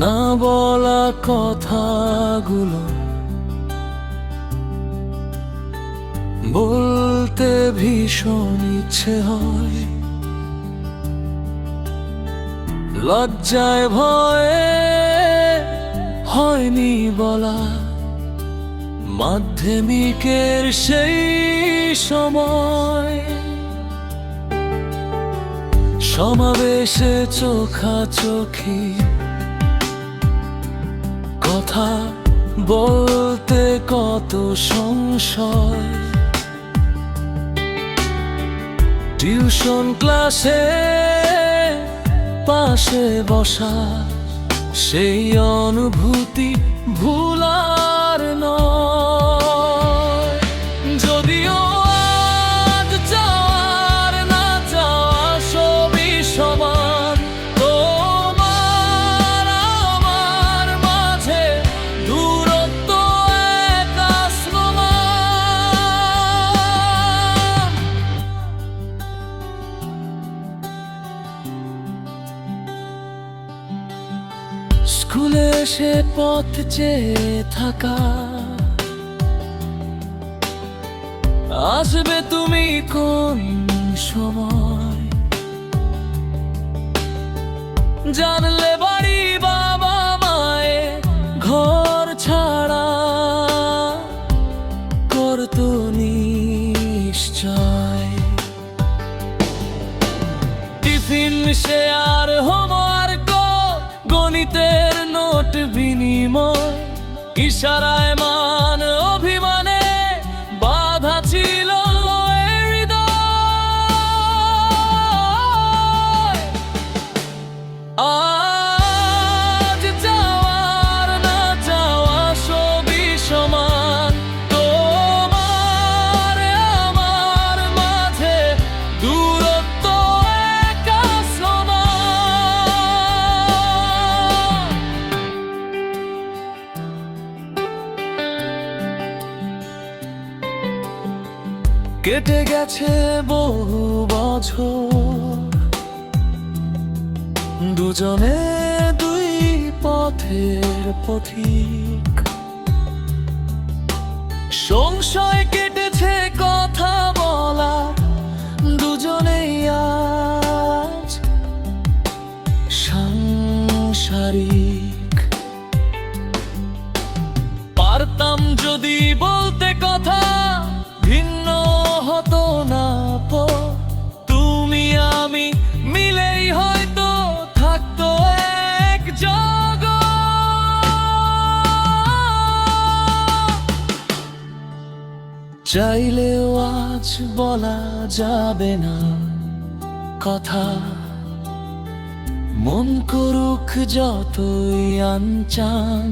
না বলা কথাগুলো বলতে ভীষণ ইচ্ছে হয়। লজ্জায় ভয়ে হয়নি বলা মাধ্যমিকের সেই সময়। সমাবেশে চোখাচোখি কথা বলতে কত সংশয়। টিউশন ক্লাসে পাশে বসা সেই অনুভূতি ভুলার স্কুলে সে পথ চেয়ে থাকা। আসবে তুমি কোন সময়? জানলে বাড়ি বাবা মায়ে ঘর ছাড়া করতো নিশ্চয়। টিফিন শেয়ার হোমওয়ার্ক গণিতের নোট বিনিময় ইশারায় মান কেটে গেছে বহু বছর। দুজনে দুই পথের পথিক। সংশয় কেটেছে কথা বলা দুজনেই আজ সাংসারিক। পারতাম যদি বলতে কথা চাইলেও আজ বলা যাবে না কথা। মন করুক যতই আনচান।